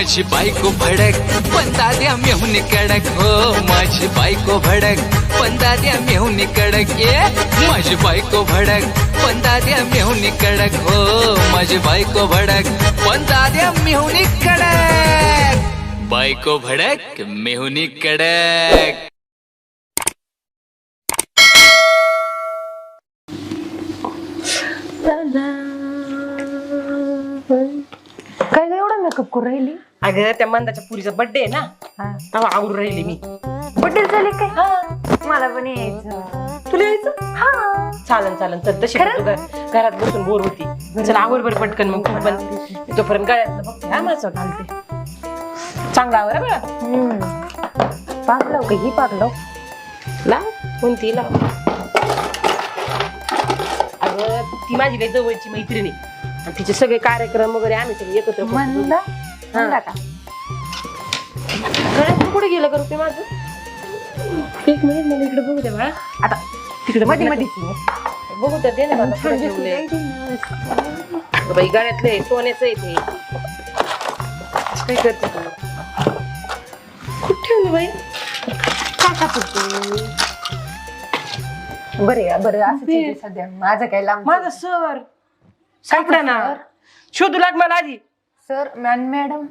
माझी बायको भडक पण दाद्या मेहून कडक. हो माझी बायको भडक पण दाद्या मेहून कडक. ये माझी बायको भडक पण दाद्या मेहून कडक. हो माझी बायको भडक पण दाद्या मेहून कडक. बायको भडक मेहुनी कडक. काय एवढा मेकअप करू राहिली? अगं त्या मंदाच्या पुरीचा बर्थडे आहे ना? हा. तेव्हा आवरून राहिली मी. बड्डे झाले काय? मला पण यायचं. तुला यायचं? हा. चालन चालन. चल तशी खरंच? तू घ- घरात बसून बोर होती. चल आवर बरं पटकन मग तू पण. तोपर्यंत गळ्यातलं बघते. हा माझं घालते चांगला आवर हा बघा. हम्म. पाकलं का ही पाकलं लाव कोणती लाव. अगं ती माझी काही जवळची मैत्रिणी आणि तिचे सगळे कार्यक्रम वगैरे आम्ही सगळे एकत्र करतो. म्हणला का गळ्यात कुठे गेलं का रुपये माझं एक मिनिट मला इकडे बघू दे बाळा. आता तिकडे मध्ये मध्ये बघू तर दे ना मला कुठे ठेवलंय. अगं बाई गळ्यातलं आहे सोन्याचं आहे ते. काय करते तू? कुठे ठेवलं बाई? काय सापडते बरे बरं असं सध्या. माझं काय लांब माझा सर. सापडा ना. शोधू लाग मला आधी. Sir man madam.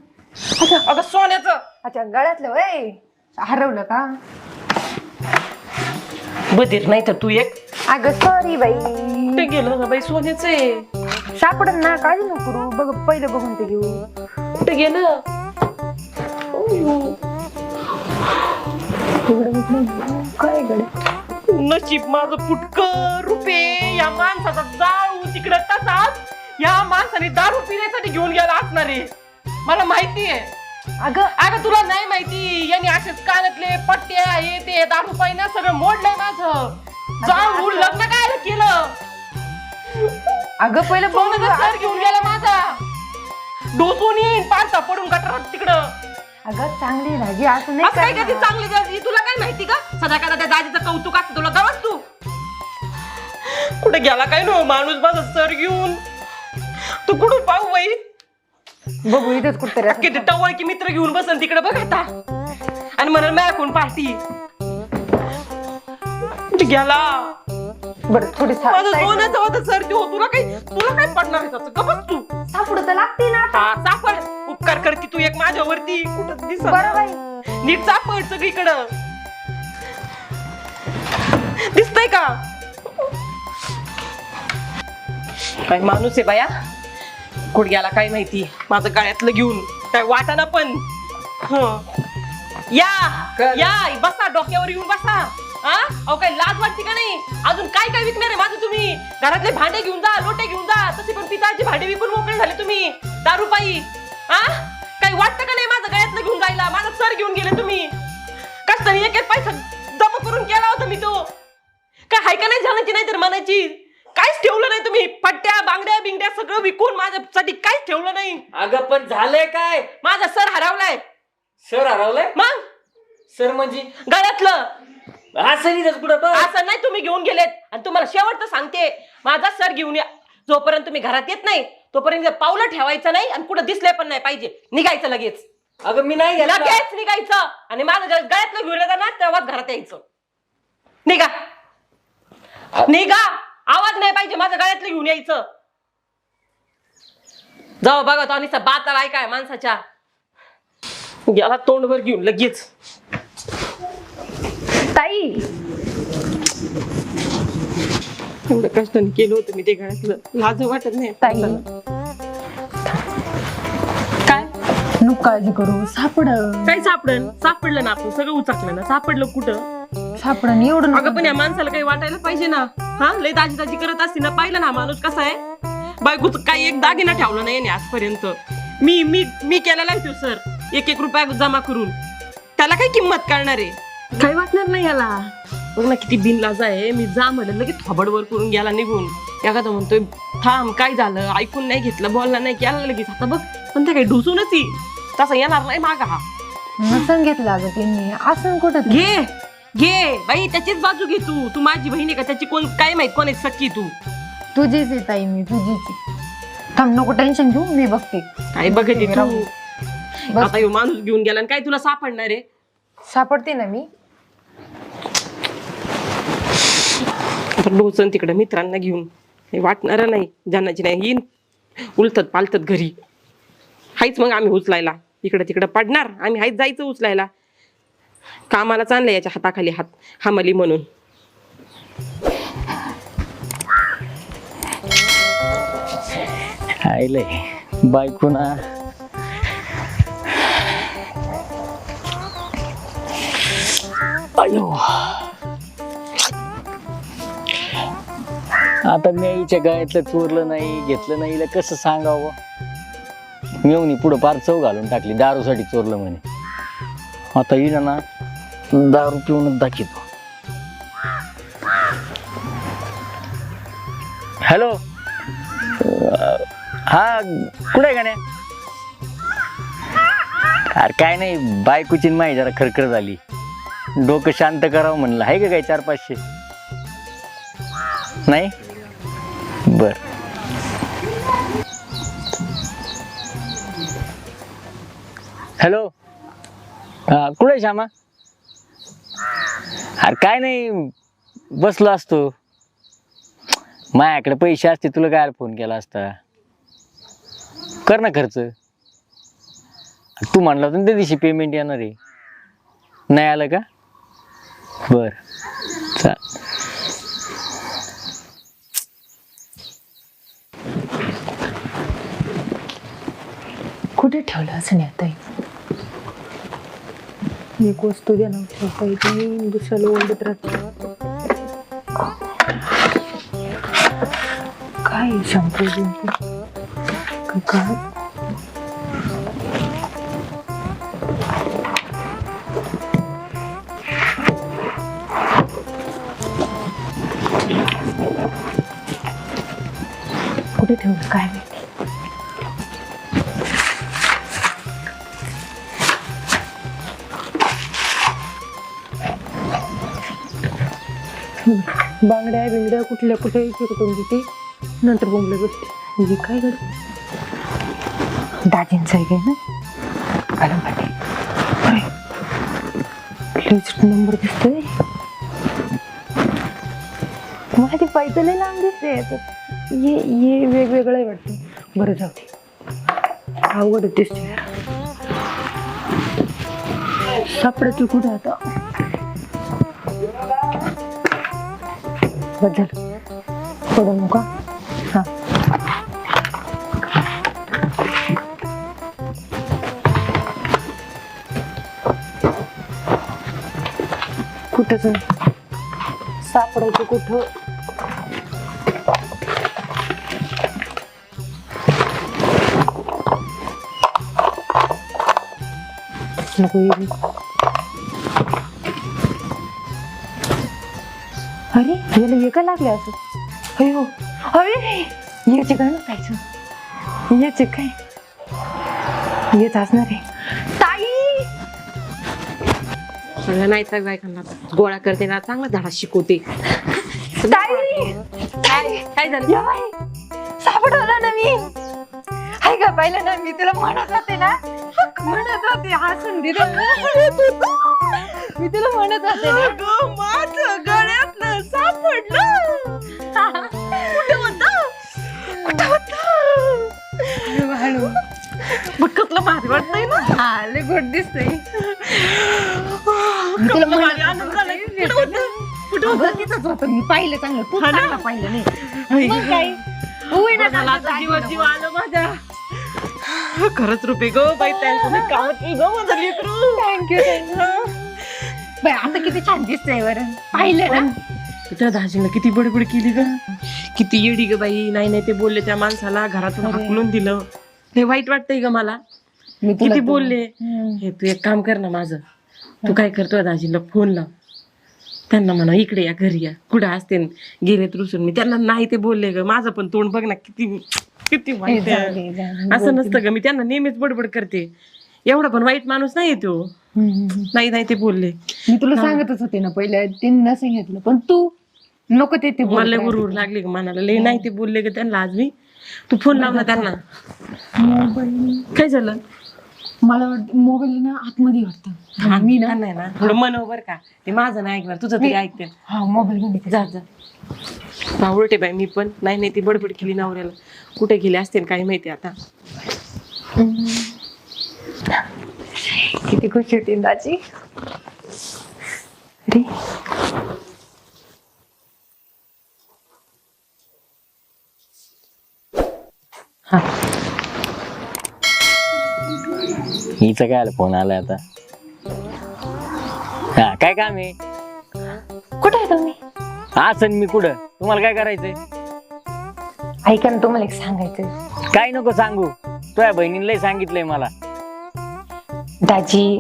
अगं सोन्याचं. अच्छा गळ्यातलं वय हरवलं का? बधीर नाही तर तू एक. अगं सॉरी बाई. कुठे गेलं ना बाई सोन्याचं. आहे सापडत ना काळजी नको करू. बघ पहिलं बघून ते घेऊ. कुठे गेलं? काय गड नशीब माझं फुटक रुपे या माणसाचा जाळू तिकडे तसाच. या माणसाने दारू पिण्यासाठी घेऊन गेला असणार. आहे मला माहिती आहे. अगं. अगं तुला नाही माहिती यांनी असेच कानातले पट्ट्या हे ते दारू पाहिजे सगळं मोडलंय माझं. जाऊन लग्न काय केलं? अगं पहिलं सोनं बघ. सर घेऊन गेला माझा. डोसून येईन पारता पडून गटारात तिकडं. अगं चांगली भाजी असं नाही असं काय करणार. कधी चांगली दाजी तुला काय माहिती का? सदा कदा त्या दाजीचं कौतुक असतं तुला गवस तू. कुठे गेला काय नो माणूस माझा सर घेऊन? तू कुठं पाहू बाई? बघू इथंच कुठतरी असं. किती टवळकी मित्र घेऊन बसन तिकडे बघ आता. आणि म्हणाल मॅकून कुठे गेला? बरं थोडी सा- माझं side ला- सोन्याचं होतं सर देऊ तुला काही तुला काय पडणार आहे त्याचं? गपच तू. सापडू तर लागते ना हा सापड. उपकार करती तू एक माझ्यावरती. कुठं दिसत? बरं बाई. नीट सापड सगळीकडं. दिसतंय का? काय माणूस आहे बाया? गुडघ्याला काय माहिती? माझं गळ्यातलं घेऊन. काय वाटाना पण. हं. या. या. बसा डोक्यावर येऊन बसा. हा अहो काय लाज वाटते का नाही? अजून काय काय विकणार आहे माझं तुम्ही? घरातले भांडे घेऊन जा लोटे घेऊन जा. तसे पण पिताची भांडे विकून मोकळे झाले तुम्ही. दारू पायी हा काही वाटतं का नाही माझं गळ्यातलं घेऊन जायला? माझं सर घेऊन गेले तुम्ही. कष्टाने एक एक पैसा जमा करून केला होता मी तो. काय हाय का नाही झाल्याची नाही तर मनाची काहीच ठेवलं नाही तुम्ही. पट्ट्या बांगड्या बिंगड्या सगळं विकून माझ्यासाठी काहीच ठेवलं नाही. अगं पण झालंय काय? माझा सर हरवलाय. सर हरवलंय? मग? सर म्हणजे? गळ्यातलं. असं नाही कुठं बघ असं नाही तुम्ही घेऊन गेलेत. आणि तुम्हाला शेवटचं सांगते. माझा सर घेऊन या. जोपर्यंत तुम्ही घरात येत नाही तोपर्यंत पावलं ठेवायचं नाही आणि कुठं दिसले पण नाही पाहिजे. निघायचं लगेच. अगं मी नाही गेला लगेच निघायचं. आणि माझं गळ- गळ्यातलं घेऊन येतं ना तेव्हाच घरात यायचं. निघा. निघा. आवाज नाही पाहिजे माझं गळ्यातलं घेऊन यायचं. जाऊ बघा तो आणि बाता काय काय माणसाच्या. गेला तोंडवर घेऊन लगेच. ताई. एवढं कष्टाने केलं होतं मी ते गळ्यातलं. लाज वाटत नाही. ताई. काय? नको काळजी करू सापड काय सापडलं? सापडलं ना आपण सगळं उचाकलं ना. सापडलं कुठं? सापडन एवढं अगं. पण या माणसाला काही वाटायला पाहिजे ना. हा लय दाजी दाजी करत असते ना पाहिलं ना माणूस कसा आहे? बायकोच काही एक दागिना ठेवला नाही याने आजपर्यंत. मी मी मी केलेला आहे तो सर. एक एक रुपया जमा करून. त्याला काय किंमत करणार आहे? काही वाटणार नाही याला. बघ ना किती बिनलाज आहे. मी जा म्हणलं लगेच थोबडवर करून गेला निघून. एखादा म्हणतोय थांब काय झालं? ऐकून नाही घेतलं बोलला नाही केला लगेच. आता बघ पण ते काही ढुसूनच येईल. तसा येणार नाही मागा हा. नसन घेतलं अगं त्यांनी. असं कुठं? घे. घे बाई त्याचीच बाजू घे तू. तू माझी बहीण आहे का? त्याची कोण काय माहीत कोण आहे सख्खी तू? तुझीच आहे ताई मी तुझीच आहे. थांब नको टेन्शन घेऊ मी बघते. काय बघते तू? बस. आता ह्यो माणूस घेऊन गेला आणि काय तुला सापडणार आहे? सापडते ना मी. आता डोचन तिकडे मित्रांना घेऊन. हे वाटणार नाही जाण्याची नाही. येईन. उलतत पालतत घरी. हायच मग आम्ही उचलायला. इकडं तिकडं पडणार. आम्ही हायच जायचं उचलायला. कामाला चाललंय याच्या हाताखाली हात हामली म्हणून. आईले बायको ना. अयो. आता मी आईच्या गायतलं चोरलं नाही घेतलं नाही हिला कसं सांगावं? मेवणी पुढं पार चव घालून टाकली दारूसाठी चोरलं म्हणे. आता हिला ना दारू पिऊनच दाखवतो हॅलो. हा कुठे गाण्या अरे काय नाही बायकोची माही जरा खरखर झाली. डोकं शांत करावं म्हणलं. आहे का काय चार पाचशे? नाही? बर. हॅलो. हा कुठे आहे श्यामा? अरे काय नाही बसलो असतो. माझ्याकडे पैसे असते तुला काय फोन केला असता? कर ना खर्च. तू म्हणला होता ना त्या दिवशी पेमेंट येणार आहे. नाही आलं का? बर. चा कुठे ठेवलं असं नाही आता एक वस्तू देणार ना ठेवता येते मी दुसऱ्याला ओरडत राहतो काय शॅम्पू बिम्पू काय कुठे ठेवलं काय बांगड्या बिंगड्या कुठल्या कुठल्या फेकून देते नंतर बोंबल्या गोष्टी हे काय करते दाजींचं आहे काय ना? घालून पाठी. नंबर दिसतोय. मला ते पैसे लय लांब दिसते. याच्यात. ये ये वेगवेगळं आहे वाटतं. बरं जाऊ दे. अवघड दिसते सापडत कुठं आता? बदल. पडू नका हा. कुठं सापडायचं कुठं? नको अरे याला हे का लागले असं. अयो अरे याचे काय नसायचं याचे काय? येत असणार आहे. ताई! सगळ्या नाही तर बायकांना गोळा करते ना चांगला धडा शिकवते. ताई! काय काय झालं? या बाई, सापडवलं ना मी. हाय का पाहिलं ना मी तुला म्हणत होते ना. म्हणत होते हसून दिलं. मी तुला म्हणत होते ना. माझं गळ्यातलं सापडलं कुठे होतं? कुठे होतं? हळू बघ कसलं भारी वाटतंय ना? हा लय गोड दिसतंय. मी तुला भारी म्हणत आनंद झालाय. होते. कुठं होतं? कुठं होतं? बघितच होतं. मी पाहिलं चांगलं. हा ना? चांगलं पाहिलं नाही मग काय? होय ना मला आता जीव जीव आलं माझ्या. खरंच रुपये ग बाई त्यांचं कामत की ग माझं लेकरू? बाई आता किती छान दिसतंय बरं. पाहिलं ना? त्या दाजीनं किती बडबड केली ग. किती येडी ग बाई नाही नाही ते बोलले त्या माणसाला घरातून. हाकलून दिलं. ते वाईट वाटतंय ग मला. मी तुला किती बोलले. हे तू एक काम कर ना माझं. तू काय करतोय दाजीला फोन लाव. त्यांना म्हणा इकडे या घरी या. कुठं असते न, गेलेत रुसून मी त्यांना नाही ते बोलले ग. माझं पण तोंड बघ ना किती किती हे वाईट जाऊ आहे. दे, जाऊ दे. असं नसतं ग मी त्यांना नेहमीच बडबड करते. एवढा पण वाईट माणूस नाही तो. हम्म, हम्म, हम्म. नाही नाही ते बोलले. मी तुला सांगतच होते ना पहिले त्यांनी सांगितलं पण तू नको ते ते बोलत मला राहते. गुरुर लागली ग मनाला. लय नाही ते बोलले ग त्यांना आज मी. तू फोन लाव ना त्यांना. मोबाईल काय झालं? मला वाटतं मोबाईल ना आतमध्ये वाटतं. मी ना नाही ना थोडं मनव बर का. ते माझं नाही ऐकणार. तुझं तरी ऐकते. हा मोबाईल घेऊन जा जा. आवडते बाई मी पण. नाही नाही ती बडबड केली नवऱ्याला. कुठे गेले असते काय माहिती आता. किती खुशी होती दाजी. अरे. हिचं काय आलं? फोन आलाय आता. हा काय काम आहे? कुठे आहे तुम्ही? असं मी कुठं? तुम्हाला काय करायचंय? ऐका ना तुम्हाला एक सांगायचं काय नको सांगू. तुझ्या बहिणीने लय सांगितलंय मला. दाजी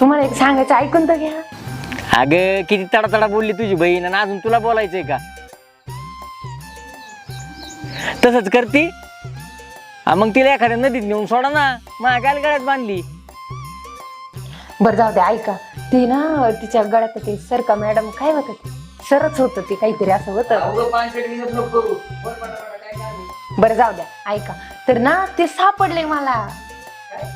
तुम्हाला एक सांगायचं ऐकून तर घ्या. अगं किती तडा तडा बोलली तुझी बहीण आणि अजून तुला बोलायचंय का? तसंच करती. हा, मग तिला एखाद्या नदीत नेऊन सोडा ना. माझ्या गळ्यात बांधली. बरं जाऊ दे ऐका. ते ना तिच्या गळ्यात ते सरका मॅडम काय होतं? ते सरच होतं ते काहीतरी असं होतं. बरं जाऊ द्या ऐका. तर ना ते सापडले मला.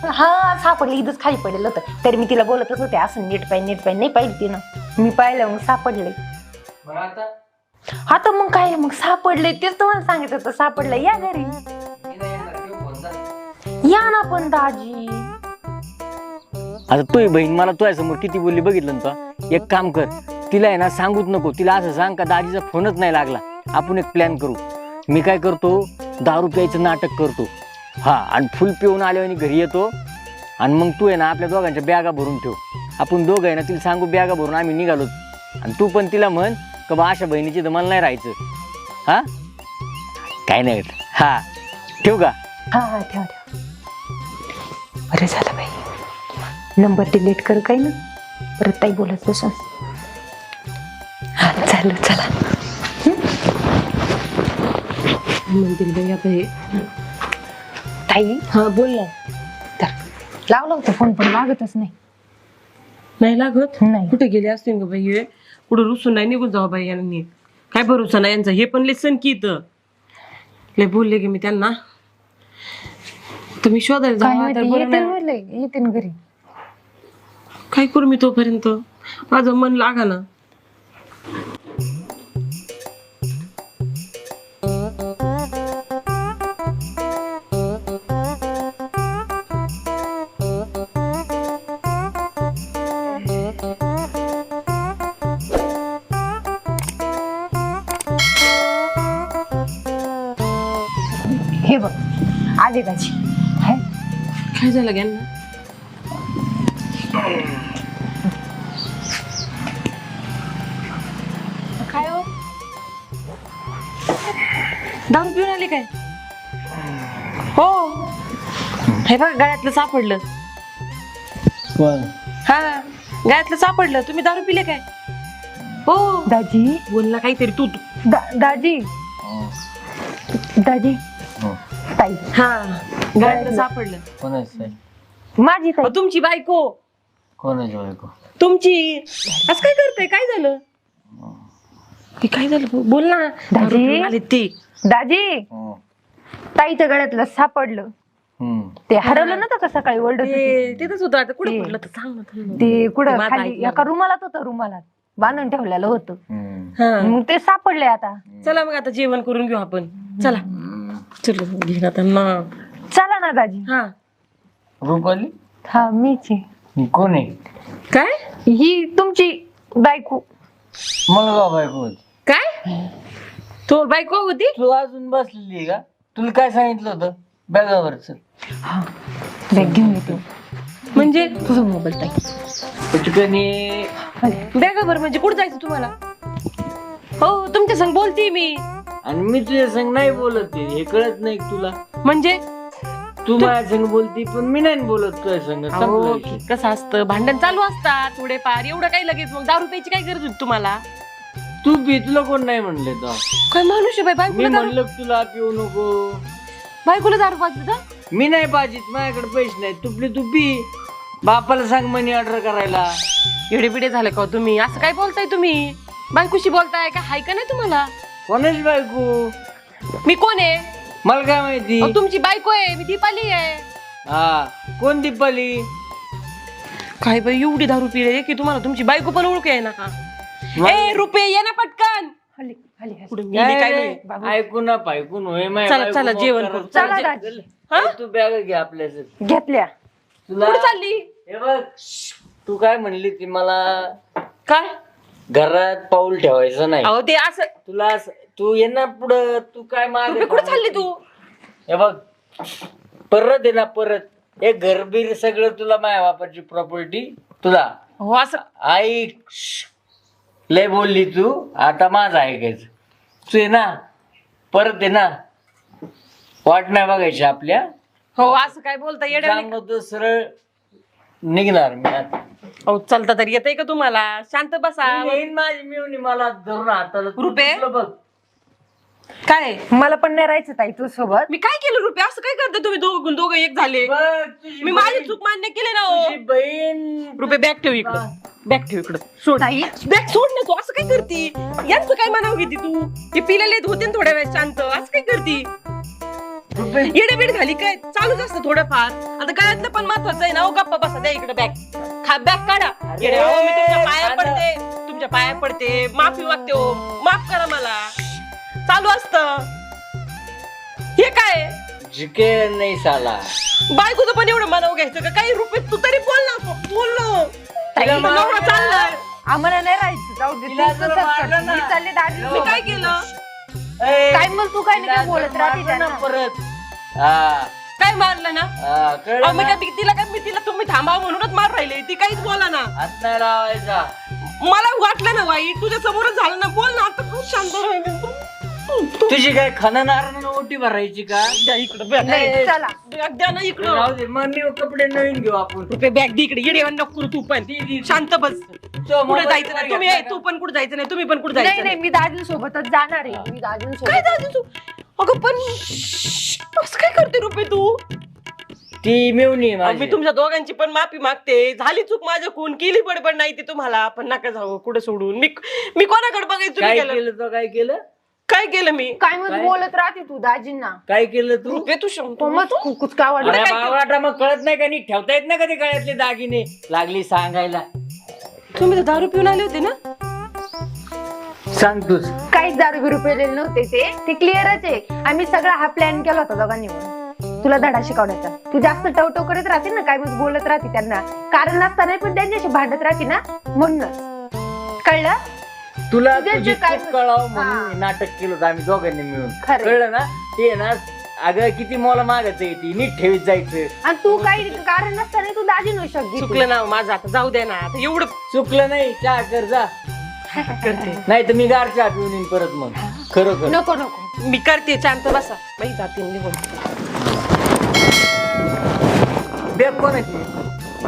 हा सापडले इथंच खाली पडलेलं होतं. तरी मी तिला बोलतच होते असं नीट पाहिजे नीट पाहिजे नाही पाहिजे तिनं. मी पाहिलं मग सापडले. हा तर मग काय मग सापडले तेच तुम्हाला सांगितलं होतं सापडलं या घरी. या ना पण दाजी. आता तुझी बहीण मला तुझ्या समोर किती बोलली बघितलं ना एक काम कर तिला आहे ना सांगूच नको. तिला असं सांग का दाजीचा फोनच नाही लागला. आपण एक प्लॅन करू. मी काय करतो दारू प्यायचं नाटक करतो. हा आणि फुल पिऊन आल्यावर घरी येतो. आणि मग तू आहे ना आपल्या दोघांच्या बॅगा भरून ठेव. आपण दोघं आहे ना तिला सांगू बॅगा भरून आम्ही निघालो आणि तू पण तिला म्हण का बा अशा बहिणीची दमाल नाही राहायचं. हा? काय नाही होत. हा. ठेवू का? हा हा ठेवा ठेवा. बरं झालं बाई. नंबर डिलीट कर काय ना? परत ताई बोलत बसून. हा चालेल चला. म्हणतील बाई आता हे. ताई? हा बोल ना. तर लावला होता फोन पण लागतच नाही. नाही लागत? नाही. कुठे गेले असतील का बाई हे? कुठं रुसून नाही निघून जाऊ बाई यांनी. काय भरोसा नाही यांचा? हे पण लेसन की इथं. लय बोलले की मी त्यांना. मी शोधायला काय माहिती. म्हणले घरी. काय करू मी तोपर्यंत? माझं मन लागा ना झालं यांना काय हो? दारू पिऊन आले काय? हो. हे बघ गळ्यातलं सापडलं. हा गळ्यातलं सापडलं. तुम्ही दारू पिले काय? हो. दाजी? बोलला काहीतरी तू तू. दा- दाजी? दाजी? ताई. हा. सापडलं. कोणाचं माझी ताई. अहो, तुमची बायको. कोणाची बायको? तुमची. असं काय करताय? काय झालं? हे काय झालं? बोल ना. दारू पिऊन आले ते. दाजी. ताईच्या गळ्यातलं सापडलं. ते हरवलं नव्हतं का सकाळी ओरडत होती? ते- तिथंच होतं आता कुठे ते- पडलं? तर सांग ना थांब ना. ते कुठं? माझं खाली ऐकलं. एका रुमालात होतं रुमालात. बांधून ठेवलेलं होतं. हा. मग ते सापडले आता. चला मग आता जेवण करून घेऊ आपण. चला. चल घे आता ना. चला ना दाजी. हा. रुपाली? हा मीच. आहे. कोण आहे? काय? ही तुमची बायको. मुलगा बायको होती? काय? तो बायको होती? तू अजून बसलेली आहे का? तुला काय सांगितलं होतं? बॅगावरच हा. बॅग घेऊन येते. म्हणजे? तुझा मोबाईल ताई पटकनी बॅगाभर म्हणजे कुठं जायचं तुम्हाला? हो तुमच्या संग बोलते मी. आणि मी तुझ्या संग नाही बोलत आहे. हे कळत नाही का तुला? म्हणजे? तू माझ्या संग बोलती पण मी नाही बोलत तुझ्या संग. संपला अहो, विषय. कसं असतं? भांडण चालू असतात थोडे फार एवढं काही लगेच मग दारू प्यायची काय गरज होती तुम्हाला? तू पी तुला कोण नाही म्हणले तो काय माणूस आहे बाई? मी बायकोला दारू म्हणलं का तुला पिऊ नको. बायकोला दारू पाजत का? मी नाही पाहिजेत माझ्याकडे पैसे नाही तुपली तू पी. बापाला सांग मनी ऑर्डर करायला. एवढे बिडे झाले का हो तुम्ही? असं काय बोलताय तुम्ही? बायकोशी बोलताय का? हाय का नाही तुम्हाला? कोणाची बायको? मी कोण आहे? मला काय माहिती? अहो, तुमची बायको आहे मी दीपाली आहे. हा कोण दीपाली? काय बाई एवढी दारू पिले की तुम्हाला तुमची बायको पण ओळख आहे ना? का ए रुपये ये ना पटकन. हल्ली हल्ली हल्ली. कुठे गेली काय नाही बाबू. ऐकून ना पायकून होय माय चला, बायको चला, मोकार जेवण करा. चला, चल, दाजी. चल. हा? तू बॅग घे आपल्यासाठी घेतल्या. तुला कुठे चालली? हे बघ तू काय म्हणली ती मला? काय? घरात पाऊल ठेवायचं नाही. अहो ते असं तुला असं- तू ये ना पुढं. तू काय मागे कुठे चालली तू? हे बघ परत आहे ना परत. हे घरबीर सगळं तुला माझ्या वापरची प्रॉपर्टी तुला. हो असं. ऐक. श्श. लय बोलली तू. आता माझं ऐकायचं. तू आहे ना. परत आहे ना. वाट नाही बघायची आपल्या. हो असं काय बोलता सांगतो सरळ निघणार मी आता. अहो चालता तरी येतंय का तुम्हाला? शांत बसा. येईन माझी मिळून. मला धरून हाताला तू रुपये? बघ. काय? मला पण नाही राहायचं ताई तू सोबत मी काय केलं रुपये? असं काय करता तुम्ही दोघं दोघं एक झाले? मी माझी चूक मान्य केली ना हो. बहीण रुपये बॅग ठेव इकडं. बॅग ठेव इकडं. सोड. ताई? बॅग सोड ना तू. असं काय करती? यांचं काय म्हणावं घेती तू? ते पिलेले होते ना थोड्या वेळ शांत. असं काय करती? रुपये येडेबीड झाली काय? चालूच असतं थोडंफार. आता गळ्यातलं पण महत्वाचं आहे ना हो. गप्पा बसा द्या इकडे बॅग. खा बॅग काढा. येडे, अहो, मी तुमच्या पाया. पडते. तुमच्या पाया पडते. माफी मागते हो. माफ करा मला. चालू असतं. हे काय जिके नाही साला. बायकोचं पण एवढं मनाव घ्यायचं का? काही रुपये तू तरी बोल ना बोल ना. ताई, तुझा नवरा चाललाय आम्हाला नाही राहायचं. जाऊ दे तिला तू जरा तसंच मारलं कर. ना. मी चालले दादी मी काय केलं? ए, काय मग तू काय नाही काय तिला बोलत राहते मारलं ना त्यांना. परत. हा. काय मारलं ना? हा, कळलं अहो, ना? काय मी तिला काय मी तिला तुम्ही थांबावं म्हणूनच मार राहिले. ती काहीच बोला ना. हात नाही लावायचा. मला वाटलं ना वाईट तुझ्या समोरच झालं ना. बोल ना आता खूप शांत राहिली. तुझी काय खणणार ओटी भरायची का? इकडं बॅग नाही, चला बॅग द्या ना इकडं. राहू दे मग मी कपडे नवीन घेऊ आपण. रुपये बॅग दे इकडे येडे नको करू तू पण. शांत बस. तो कुठे जायचं नाही? तुम्ही ए? तू पण कुठे जायचं नाही? तुम्ही पण कुठे नाही जायचं नाही नाही? मी दाजींसोबतच जाणार आहे. मी काय दाजींसोबत दादी तू अगं पण असं काय करते रुपये तू? ती मिळून अहो, मी तुमच्या दोघांची पण माफी मागते. झाली चूक माझ्याकडून. केली बडबड नाही ती तुम्हाला. पण नका जाऊ. कुठे सोडून? मी मी कोणाकडे बघायचं? काय केलं तो? काय केलं? काय केलं मी? काय मग काय? बोलत राहते तू दाजींना? काय केलं तू? रुपये तू शांत तो मग कुच काय अरे वाटत बावळाटा मग कळत नाही का नीट? ठेवता येत नाही का ते गळ्यातले दागिने? लागली सांगायला. तुम्ही तर दारू पिऊन आले होते ना? सांग तूच. काहीच दारू बिरू पेलेले नव्हते ते. ते क्लिअरच आहे. आम्ही सगळा हा प्लॅन केला होता दोघांनी मिळून. तुला धडा शिकवण्याचा. तू जास्त टवटव करत राहते ना काय मग बोलत राहते त्यांना. कारण नसताना पण त्यांच्याशी भांडत राहते ना म्हणूनच. कळलं? तुला तुझ्या तुझी जे काय- चूक कळावं म्हणून हा. नाटक केलं होतं आम्ही दोघांनी मिळून. खरंय. कळलं ना? ते आहे ना अगं किती मोला मागत आहे ती. नीट ठेवीत जायचं. आणि तू काही कारण नसताना तू दाजी नऊ शकते चुकलं ना माझं आता जाऊ द्या ना. आता एवढं चुकलं नाही चहा कर जा. करते. नाही तर मी गार चहा पिऊन येईन परत मग. खरं खरं नको नको. मी करते शांत बसा. बाई जाते निघून. बॅग कोणाची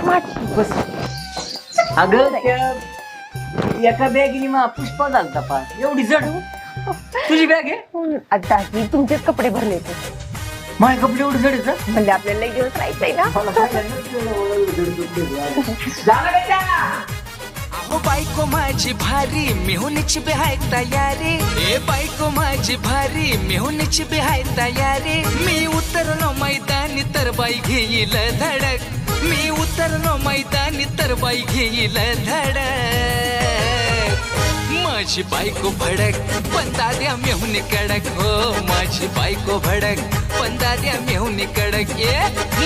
माझी. बस अगं त्या एका बॅगीने मा पुष्पा झालता पा. एवढी जड. तुझी बॅग आहे? आता तुमचेच कपडे भरले होते. माझे कपडे एवढे जड आहेत हं? म्हणजे आपल्याला एक दिवस राहायचंय ना. मला काय? अहो बायको माझी भारी मिहुनीची बिहाय तयारी. ए बायको माझी भारी मिहुनीची बिहाय तयारी. मी उतरलो मैदानी तर बाई घेईल धडक. मी उतरलो मैदानी तर बाई घेईल धडक. माझी बायको भडक पण दाद्या मेहून कडक. हो माझी बायको भडक पण दाद्या मेहून कडक. ये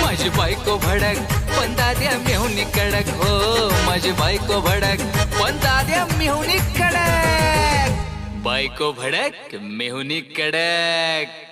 माझी बायको भडक पण दाद्या मेहून कडक. हो माझी बायको भडक पण दाद्या मेहुनी कडक. बायको भडक मेहुनी कडक.